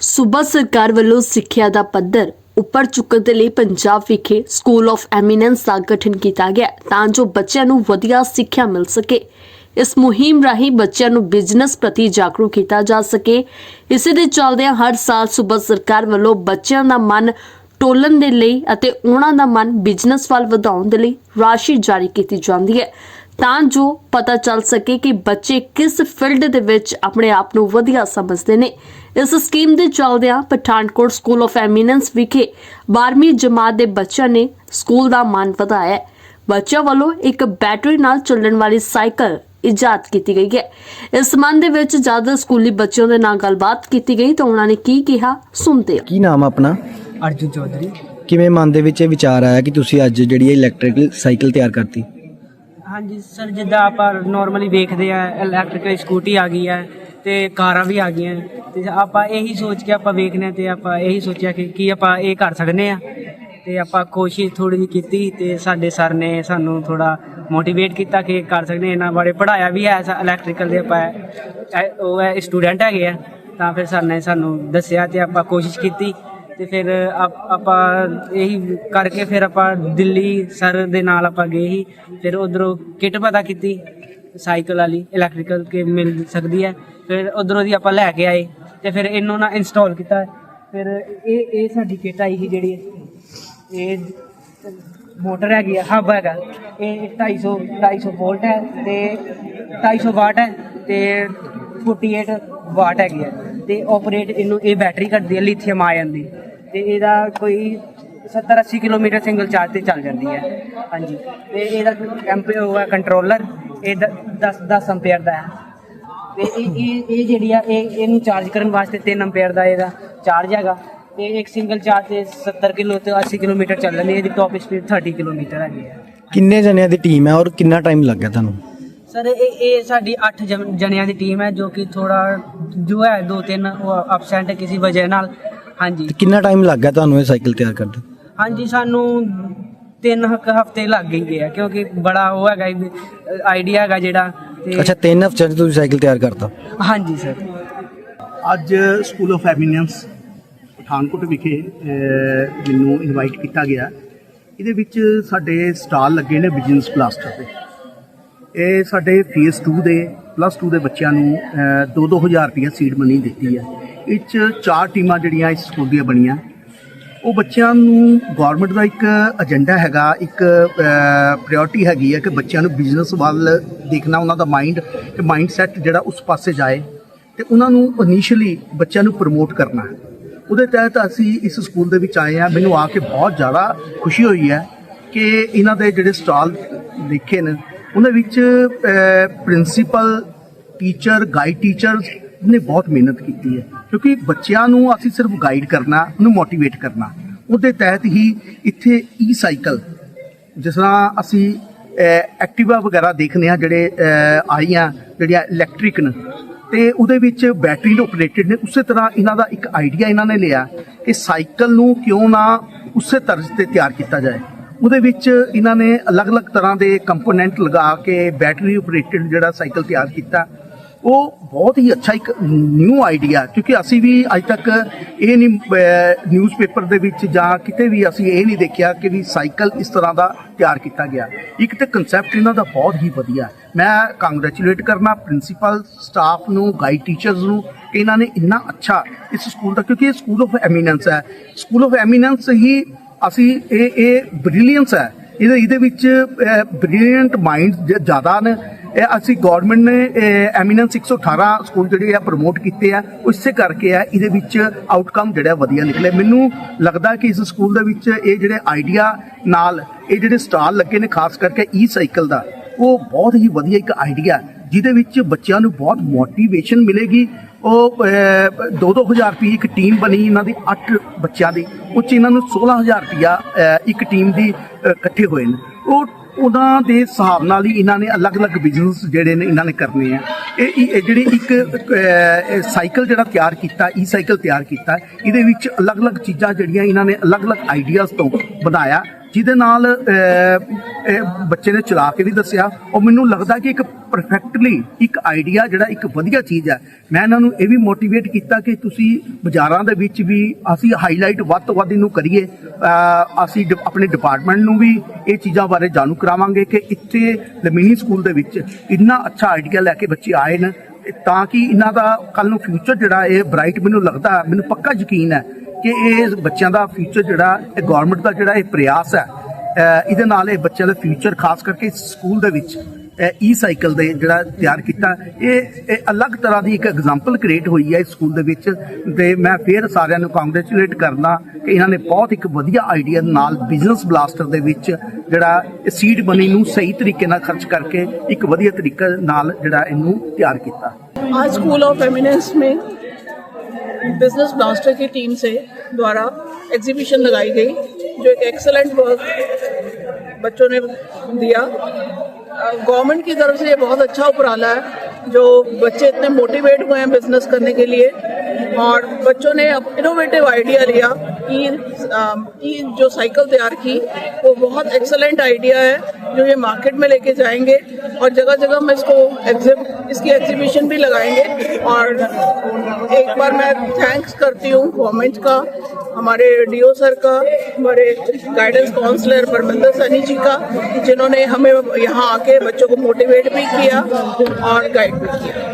ਸੂਬਾ ਸਰਕਾਰ ਵੱਲੋਂ ਸਿੱਖਿਆ ਦਾ ਪੱਧਰ ਉੱਪਰ ਚੁੱਕਣ ਦੇ ਲਈ ਪੰਜਾਬ ਵਿਖੇ ਸਕੂਲ ਆਫ ਐਮੀਨੈਂਸ ਦਾ ਗਠਨ ਕੀਤਾ ਗਿਆ ਤਾਂ ਜੋ ਬੱਚਿਆਂ ਨੂੰ ਵਧੀਆ ਸਿੱਖਿਆ ਮਿਲ ਸਕੇ। ਇਸ ਮੁਹਿੰਮ ਰਾਹੀਂ ਬੱਚਿਆਂ ਨੂੰ ਬਿਜ਼ਨਸ ਪ੍ਰਤੀ ਜਾਗਰੂਕ ਕੀਤਾ ਜਾ ਸਕੇ। ਇਸੇ ਦੇ ਚੱਲਦਿਆਂ ਹਰ ਸਾਲ ਸੂਬਾ ਸਰਕਾਰ ਵੱਲੋਂ ਬੱਚਿਆਂ ਦਾ ਮਨ ਟੋਲਣ ਦੇ ਲਈ ਅਤੇ ਉਹਨਾਂ ਦਾ ਮਨ ਬਿਜ਼ਨਸ ਵੱਲ ਵਧਾਉਣ ਦੇ ਲਈ ਰਾਸ਼ੀ ਜਾਰੀ ਕੀਤੀ ਜਾਂਦੀ ਹੈ। ਤਾਂ ਜੋ ਪਤਾ ਚੱਲ ਸਕੇ ਕਿ ਬੱਚੇ ਕਿਸ ਫੀਲਡ ਦੇ ਵਿੱਚ ਆਪਣੇ ਆਪ ਨੂੰ ਵਧੀਆ ਸਮਝਦੇ ਨੇ। ਇਸ ਸਕੀਮ ਦੇ ਚੱਲਦਿਆਂ ਪਠਾਨਕੋਟ ਸਕੂਲ ਆਫ ਐਮੀਨੈਂਸ ਵਿਖੇ 12ਵੀਂ ਜਮਾਤ ਦੇ ਬੱਚਿਆਂ ਨੇ ਸਕੂਲ ਦਾ ਮਾਣ ਵਧਾਇਆ। ਹੈ ਬੱਚਿਆਂ ਵੱਲੋਂ ਇੱਕ ਬੈਟਰੀ ਨਾਲ ਚੱਲਣ ਵਾਲੀ ਸਾਈਕਲ ਇਜਾਦ ਕੀਤੀ ਗਈ ਹੈ। ਇਸ ਸੰਬੰਧ ਦੇ ਵਿੱਚ ਜਦ ਸਕੂਲੀ ਬੱਚਿਆਂ ਦੇ ਨਾਲ ਗੱਲਬਾਤ ਕੀਤੀ ਗਈ ਤਾਂ ਉਹਨਾਂ ਨੇ ਕੀ ਕਿਹਾ ਸੁਣਦੇ ਹਾਂ। ਕੀ ਨਾਮ ਆ ਆਪਣਾ? ਅਰਜੁਨ ਚੌਧਰੀ। ਕਿਵੇਂ ਮਨ ਦੇ ਵਿੱਚ ਇਹ ਵਿਚਾਰ ਆਇਆ ਕਿ ਤੁਸੀਂ ਅੱਜ ਜਿਹੜੀ ਇਹ ਇਲੈਕਟ੍ਰਿਕਲ ਸਾਈਕਲ ਤਿਆਰ ਕਰਤੀ? ਹਾਂਜੀ, ਸਰ, ਜਿੱਦਾਂ ਆਪਾਂ ਨਾਰਮਲੀ ਵੇਖਦੇ ਆ ਇਲੈਕਟ੍ਰਿਕਲ ਸਕੂਟੀ ਆ ਗਈ ਹੈ ਤੇ ਕਾਰਾਂ ਵੀ ਆ ਗਈਆਂ। ਤੇ ਆਪਾਂ ਇਹੀ ਸੋਚ ਕੇ ਆਪਾਂ ਵੇਖਨੇ ਤੇ ਆਪਾਂ ਇਹੀ ਸੋਚਿਆ ਕਿ ਕੀ ਆਪਾਂ ਇਹ ਕਰ ਸਕਨੇ ਆ। ਤੇ ਆਪਾਂ ਕੋਸ਼ਿਸ਼ ਥੋੜੀ ਜਿਹੀ ਕੀਤੀ ਤੇ ਸਾਡੇ ਸਰ ਨੇ ਸਾਨੂੰ ਥੋੜਾ ਮੋਟੀਵੇਟ ਕੀਤਾ ਕਿ ਕਰ ਸਕਦੇ ਇਹਨਾਂ ਬਾਰੇ ਪੜਾਇਆ ਵੀ ਹੈ ਇਲੈਕਟ੍ਰੀਕਲ ਦੇ ਆਪਾਂ ਉਹ ਹੈ ਸਟੂਡੈਂਟ ਹੈਗੇ ਆ। ਤਾਂ ਫਿਰ ਸਰ ਨੇ ਸਾਨੂੰ ਦੱਸਿਆ ਤੇ ਆਪਾਂ ਕੋਸ਼ਿਸ਼ ਕੀਤੀ। ਤੇ ਫਿਰ ਆਪ- ਆਪਾਂ ਇਹੀ ਕਰਕੇ ਫਿਰ ਆਪਾਂ ਦਿੱਲੀ ਸਰ ਦੇ ਨਾਲ ਆਪਾਂ ਗਏ ਸੀ। ਫਿਰ ਉਧਰੋਂ ਕਿੱਟ ਪਤਾ ਕੀਤੀ, ਸਾਈਕਲ ਵਾਲੀ ਇਲੈਕਟ੍ਰੀਕਲ ਕਿ ਮਿਲ ਸਕਦੀ ਹੈ। ਫਿਰ ਉਧਰੋਂ ਦੀ ਆਪਾਂ ਲੈ ਕੇ ਆਏ ਤੇ ਫਿਰ ਇਹਨੂੰ ਨਾ ਇੰਸਟਾਲ ਕੀਤਾ। ਫਿਰ ਇਹ ਇਹ ਸਾਡੀ ਕਿੱਟ ਆਈ ਸੀ ਜਿਹੜੀ ਇਹ ਮੋਟਰ ਹੈਗੀ ਆ, ਹੱਬ ਹੈਗਾ। ਇਹ 250 250 ਵੋਲਟ ਹੈ ਤੇ 250 ਵਾਟ ਹੈ ਤੇ 48 ਵਾਟ ਹੈਗੀ ਹੈ। ਤੇ ਆਪਰੇਟ ਇਹਨੂੰ, ਇਹ ਬੈਟਰੀ ਕਰਦੀ ਹੈ ਲਿਥੀਅਮ ਆਇਨ ਦੀ ਤੇ ਇਹਦਾ ਕੋਈ 70 80 ਕਿਲੋਮੀਟਰ ਸਿੰਗਲ ਚਾਰਜ ਤੇ ਚੱਲ ਜਾਂਦੀ ਹੈ। ਹਾਂਜੀ। ਤੇ ਇਹਦਾ ਐਂਪੀ ਉਹ ਹੈ ਕੰਟਰੋਲਰ ਇਹ 10 10 ਐਂਪੀਅਰ ਦਾ ਹੈ। ਤੇ ਇਹ ਇਹ ਇਹ ਜਿਹੜੀ ਆ ਇਹ ਇਹਨੂੰ ਚਾਰਜ ਕਰਨ ਵਾਸਤੇ 3 ਐਂਪੀਅਰ ਦਾ ਇਹਦਾ ਚਾਰਜ ਹੈਗਾ। ਤੇ ਇੱਕ ਸਿੰਗਲ ਚਾਰਜ ਤੇ 70 ਕਿਲੋ ਤੇ 80 ਕਿਲੋਮੀਟਰ ਚੱਲ ਜਾਂਦੀ ਹੈ। ਇਹਦੀ ਟੌਪ ਸਪੀਡ 30 ਕਿਲੋਮੀਟਰ ਹੈਗੀ ਹੈ। ਕਿੰਨੇ ਜਣਿਆਂ ਦੀ ਟੀਮ ਹੈ ਔਰ ਕਿੰਨਾ ਟਾਈਮ ਲੱਗਿਆ ਤੁਹਾਨੂੰ? ਸਰ ਇਹ ਇਹ ਸਾਡੀ 8 ਜਣਿਆਂ ਦੀ ਟੀਮ ਹੈ ਜੋ ਕਿ ਥੋੜਾ ਜੋ ਹੈ ਦੋ ਤਿੰਨ ਉਹ ਅਬਸੈਂਟ ਕਿਸੇ ਵਜ੍ਹਾ ਨਾਲ। ਹਾਂਜੀ। ਤੇ ਕਿੰਨਾ ਟਾਈਮ ਲੱਗ ਗਿਆ ਤੁਹਾਨੂੰ ਇਹ ਸਾਈਕਲ ਤਿਆਰ ਕਰਦੇ ਹਾਂਜੀ ਸਾਨੂੰ ਤਿੰਨ ਹਫ਼ਤੇ ਲੱਗ ਹੀ ਗਏ ਆ ਕਿਉਂਕਿ ਬੜਾ ਉਹ ਹੈਗਾ ਆਈਡੀਆ ਹੈਗਾ ਜਿਹੜਾ ਤੇ ਅੱਛਾ ਤਿੰਨ ਹਫ਼ਤਿਆਂ 'ਚ ਤੁਸੀਂ ਸਾਈਕਲ ਤਿਆਰ ਕਰਤਾ? ਹਾਂਜੀ ਸਰ ਅੱਜ ਸਕੂਲ ਆਫ ਐਮੀਨੈਂਸ ਪਠਾਨਕੋਟ ਵਿਖੇ ਮੈਨੂੰ ਇਨਵਾਈਟ ਕੀਤਾ ਗਿਆ। ਇਹਦੇ ਵਿੱਚ ਸਾਡੇ ਸਟਾਲ ਲੱਗੇ ਨੇ ਬਿਜ਼ਨਸ ਪਲਾਸਟਰ ਦੇ। ਇਹ ਸਾਡੇ ਫੇਸ 2 ਦੇ ਪਲੱਸ 2 ਦੇ ਬੱਚਿਆਂ ਨੂੰ 2-2000 ਰੁਪਏ ਸੀਡ ਮਨੀ ਦਿੱਤੀ ਹੈ। ਇਹ 'ਚ ਚਾਰ ਟੀਮਾਂ ਜਿਹੜੀਆਂ ਇਸ ਸਕੂਲ ਦੀਆਂ ਬਣੀਆਂ। ਉਹ ਬੱਚਿਆਂ ਨੂੰ ਗਵਰਨਮੈਂਟ ਦਾ ਇੱਕ ਏਜੰਡਾ ਹੈਗਾ, ਇੱਕ ਪ੍ਰਾਇੋਰਟੀ ਹੈਗੀ ਹੈ ਕਿ ਬੱਚਿਆਂ ਨੂੰ ਬਿਜ਼ਨਸ ਵੱਲ ਦੇਖਣਾ, ਉਹਨਾਂ ਦਾ ਮਾਈਂਡ ਤੇ ਮਾਈਂਡ ਸੈਟ ਜਿਹੜਾ ਉਸ ਪਾਸੇ ਜਾਏ ਤੇ ਉਹਨਾਂ ਨੂੰ ਇਨੀਸ਼ੀਅਲੀ ਬੱਚਿਆਂ ਨੂੰ ਪ੍ਰਮੋਟ ਕਰਨਾ ਉਹਦੇ ਤਹਿਤ ਅਸੀਂ ਇਸ ਸਕੂਲ ਦੇ ਵਿੱਚ ਆਏ ਆ ਮੈਨੂੰ ਆ ਕੇ ਬਹੁਤ ਜ਼ਿਆਦਾ ਖੁਸ਼ੀ ਹੋਈ ਹੈ ਕਿ ਇਹਨਾਂ ਦੇ ਜਿਹੜੇ ਸਟਾਲ ਦੇਖੇ ਨੇ ਉਹਨਾਂ ਵਿੱਚ ਪ੍ਰਿੰਸੀਪਲ ਟੀਚਰ ਗਾਈਡ ਟੀਚਰ ਨੇ ਬਹੁਤ ਮਿਹਨਤ ਕੀਤੀ ਹੈ। ਕਿਉਂਕਿ ਬੱਚਿਆਂ ਨੂੰ ਅਸੀਂ ਸਿਰਫ ਗਾਈਡ ਕਰਨਾ, ਉਹਨੂੰ ਮੋਟੀਵੇਟ ਕਰਨਾ। ਉਹਦੇ ਤਹਿਤ ਹੀ ਇੱਥੇ ਈ ਸਾਈਕਲ ਜਿਸ ਤਰ੍ਹਾਂ ਅਸੀਂ ਐਕਟਿਵਾ ਵਗੈਰਾ ਦੇਖਦੇ ਆ ਜਿਹੜੇ ਆਈਆਂ, ਜਿਹੜੀਆਂ ਇਲੈਕਟ੍ਰਿਕ ਨੇ। ਤੇ ਉਹਦੇ ਵਿੱਚ ਬੈਟਰੀ ਨਾਲ ਆਪਰੇਟਡ ਨੇ। ਉਸੇ ਤਰ੍ਹਾਂ ਇਹਨਾਂ ਦਾ ਇੱਕ ਆਈਡੀਆ ਇਹਨਾਂ ਨੇ ਲਿਆ ਕਿ ਸਾਈਕਲ ਨੂੰ ਕਿਉਂ ਨਾ ਉਸੇ ਤਰਜ਼ ਤੇ ਤਿਆਰ ਕੀਤਾ ਜਾਏ। ਉਹਦੇ ਵਿੱਚ ਇਹਨਾਂ ਨੇ ਅਲੱਗ-ਅਲੱਗ ਤਰ੍ਹਾਂ ਦੇ ਕੰਪੋਨੈਂਟ ਲਗਾ ਕੇ ਬੈਟਰੀ ਆਪਰੇਟਡ ਜਿਹੜਾ ਸਾਈਕਲ ਤਿਆਰ ਕੀਤਾ। ਉਹ ਬਹੁਤ ਹੀ ਅੱਛਾ ਇੱਕ ਨਿਊ ਆਈਡੀਆ ਕਿਉਂਕਿ ਅਸੀਂ ਵੀ ਅੱਜ ਤੱਕ ਇਹ ਨਹੀਂ ਨਿਊਜ਼ਪੇਪਰ ਦੇ ਵਿੱਚ ਜਾਂ ਕਿਤੇ ਵੀ ਅਸੀਂ ਇਹ ਨਹੀਂ ਦੇਖਿਆ ਕਿ ਵੀ ਸਾਈਕਲ ਇਸ ਤਰ੍ਹਾਂ ਦਾ ਤਿਆਰ ਕੀਤਾ ਗਿਆ। ਇੱਕ ਤੇ ਕਨਸੈਪਟ ਇਹਨਾਂ ਦਾ ਬਹੁਤ ਹੀ ਵਧੀਆ ਮੈਂ ਕੰਗ੍ਰੈਚੁਲੇਟ ਕਰਨਾ ਪ੍ਰਿੰਸੀਪਲ ਸਟਾਫ ਨੂੰ ਗਾਈਡ ਟੀਚਰਸ ਨੂੰ ਕਿ ਇਹਨਾਂ ਨੇ ਇੰਨਾ ਅੱਛਾ ਇਸ ਸਕੂਲ ਦਾ, ਕਿਉਂਕਿ ਇਹ ਸਕੂਲ ਆਫ ਐਮੀਨੈਂਸ ਹੈ। ਸਕੂਲ ਆਫ ਐਮੀਨੈਂਸ ਹੀ ਅਸੀਂ ਇਹ ਇਹ ਬ੍ਰਿਲੀਅੰਸ ਹੈ। ਇਹਦੇ ਇਹਦੇ ਵਿੱਚ ਬ੍ਰਿਲੀਅੰਟ ਮਾਈਂਡ ਜ਼ਿਆਦਾ ਨੇ। ਇਹ ਅਸੀਂ ਗਵਰਨਮੈਂਟ ਨੇ ਐਮੀਨੈਂਸ 118 ਸਕੂਲ ਜਿਹੜੇ ਆ ਪ੍ਰਮੋਟ ਕੀਤੇ ਆ ਉਸੇ ਕਰਕੇ ਆ ਇਹਦੇ ਵਿੱਚ ਆਊਟਕਮ ਜਿਹੜਾ ਵਧੀਆ ਨਿਕਲੇ ਮੈਨੂੰ ਲੱਗਦਾ ਕਿ ਇਸ ਸਕੂਲ ਦੇ ਵਿੱਚ ਇਹ ਜਿਹੜੇ ਆਈਡੀਆ ਨਾਲ ਇਹ ਜਿਹੜੇ ਸਟਾਲ ਲੱਗੇ ਨੇ ਖਾਸ ਕਰਕੇ ਈ ਸਾਈਕਲ ਦਾ ਉਹ ਬਹੁਤ ਹੀ ਵਧੀਆ ਇੱਕ ਆਈਡੀਆ ਜਿਹਦੇ ਵਿੱਚ ਬੱਚਿਆਂ ਨੂੰ ਬਹੁਤ ਮੋਟੀਵੇਸ਼ਨ ਮਿਲੇਗੀ। ਉਹ 2-2000 ਰੁਪਏ ਇੱਕ ਟੀਮ ਬਣੀ ਇਹਨਾਂ ਦੀ 8 ਬੱਚਿਆਂ ਦੀ ਉਹ 'ਚ ਇਹਨਾਂ ਨੂੰ 16000 ਰੁਪਇਆ ਅਹ, ਇੱਕ ਟੀਮ ਦੀ ਇਕੱਠੇ ਹੋਏ ਨੇ। ਉਹ ਉਹਨਾਂ ਦੇ ਹਿਸਾਬ ਨਾਲ ਹੀ ਇਹਨਾਂ ਨੇ ਅਲੱਗ-ਅਲੱਗ ਬਿਜ਼ਨਸ ਜਿਹੜੇ ਨੇ ਇਹਨਾਂ ਨੇ ਕਰਨੇ ਆ। ਇਹ ਇਹ ਜਿਹੜੀ ਇੱਕ ਸਾਈਕਲ ਜਿਹੜਾ ਤਿਆਰ ਕੀਤਾ ਈ ਸਾਈਕਲ ਤਿਆਰ ਕੀਤਾ, ਇਹਦੇ ਵਿੱਚ ਅਲੱਗ-ਅਲੱਗ ਚੀਜ਼ਾਂ ਜਿਹੜੀਆਂ ਇਹਨਾਂ ਨੇ ਅਲੱਗ-ਅਲੱਗ ਆਈਡੀਆਜ਼ ਤੋਂ ਬਣਾਇਆ। ਜਿਹਦੇ ਨਾਲ ਬੱਚੇ ਨੇ ਚਲਾ ਕੇ ਵੀ ਦੱਸਿਆ। ਉਹ ਮੈਨੂੰ ਲੱਗਦਾ ਕਿ ਇੱਕ ਪਰਫੈਕਟਲੀ ਇੱਕ ਆਈਡੀਆ ਜਿਹੜਾ ਇੱਕ ਵਧੀਆ ਚੀਜ਼ ਹੈ। ਮੈਂ ਇਹਨਾਂ ਨੂੰ ਇਹ ਵੀ ਮੋਟੀਵੇਟ ਕੀਤਾ ਕਿ ਤੁਸੀਂ ਬਾਜ਼ਾਰਾਂ ਦੇ ਵਿੱਚ ਵੀ ਅਸੀਂ ਹਾਈਲਾਈਟ ਵੱਧ ਤੋਂ ਵੱਧ ਇਹਨੂੰ ਕਰੀਏ। ਅਸੀਂ ਡਿ- ਆਪਣੇ ਡਿਪਾਰਟਮੈਂਟ ਨੂੰ ਵੀ ਇਹ ਚੀਜ਼ਾਂ ਬਾਰੇ ਜਾਣੂ ਕਰਾਵਾਂਗੇ ਕਿ ਇੱਥੇ ਲਮੀਨੀ ਸਕੂਲ ਦੇ ਵਿੱਚ ਇੰਨਾ ਅੱਛਾ ਆਈਡੀਆ ਲੈ ਕੇ ਬੱਚੇ ਆਏ ਨੇ। ਤਾਂ ਕਿ ਇਹਨਾਂ ਦਾ ਕੱਲ ਨੂੰ ਫਿਊਚਰ ਜਿਹੜਾ ਇਹ ਬ੍ਰਾਈਟ ਮੈਨੂੰ ਲੱਗਦਾ ਮੈਨੂੰ ਪੱਕਾ ਯਕੀਨ ਹੈ ਕਿ ਇਹ ਬੱਚਿਆਂ ਦਾ ਫਿਊਚਰ ਜਿਹੜਾ ਇਹ ਗਵਰਨਮੈਂਟ ਦਾ ਜਿਹੜਾ ਇਹ ਪ੍ਰਯਾਸ ਹੈ ਅਹ ਇਹਦੇ ਨਾਲ ਇਹ ਬੱਚਿਆਂ ਦਾ ਫਿਊਚਰ ਖਾਸ ਕਰਕੇ ਸਕੂਲ ਦੇ ਵਿੱਚ ਈ ਸਾਈਕਲ ਦੇ ਜਿਹੜਾ ਤਿਆਰ ਕੀਤਾ ਇਹ ਇਹ ਅਲੱਗ ਤਰ੍ਹਾਂ ਦੀ ਇੱਕ ਐਗਜ਼ਾਮਪਲ ਕ੍ਰੀਏਟ ਹੋਈ ਹੈ ਇਸ ਸਕੂਲ ਦੇ ਵਿੱਚ ਤੇ ਮੈਂ ਫੇਰ ਸਾਰਿਆਂ ਨੂੰ ਕੰਗ੍ਰੈਚੁਲੇਟ ਕਰਨਾ ਕਿ ਇਹਨਾਂ ਨੇ ਬਹੁਤ ਇੱਕ ਵਧੀਆ ਆਈਡੀਆ ਨਾਲ ਬਿਜ਼ਨਸ ਬਲਾਸਟਰ ਦੇ ਵਿੱਚ ਜਿਹੜਾ ਸੀਡ ਮਨੀ ਨੂੰ ਸਹੀ ਤਰੀਕੇ ਨਾਲ ਖਰਚ ਕਰਕੇ ਇੱਕ ਵਧੀਆ ਤਰੀਕੇ ਨਾਲ ਜਿਹੜਾ ਇਹਨੂੰ ਤਿਆਰ ਕੀਤਾ आज स्कूल ऑफ एमिनेंस में बिजनेस ब्लास्टर की टीम से द्वारा एग्जीबिशन लगाई गई, जो एक एक्सलेंट वर्क बच्चों ने दिया। गवर्नमेंट की तरफ़ से ये बहुत अच्छा उपराला है, जो बच्चे इतने मोटिवेट हुए हैं बिज़नेस करने के लिए। और बच्चों ने अब इनोवेटिव आइडिया लिया कि अम, ई जो साइकिल तैयार की वो बहुत एक्सलेंट आइडिया है जो ये मार्केट में लेके जाएँगे और जगह जगह में इसको एग्जिब इसकी एग्जीबिशन भी लगाएँगे। और एक बार मैं थैंक्स करती हूँ गवर्नमेंट का हमारे डीओ सर का हमारे गाइडेंस काउंसलर परमिंदर सैनी जी का जिन्होंने हमें यहाँ आके बच्चों को मोटिवेट भी किया और गाइड भी किया।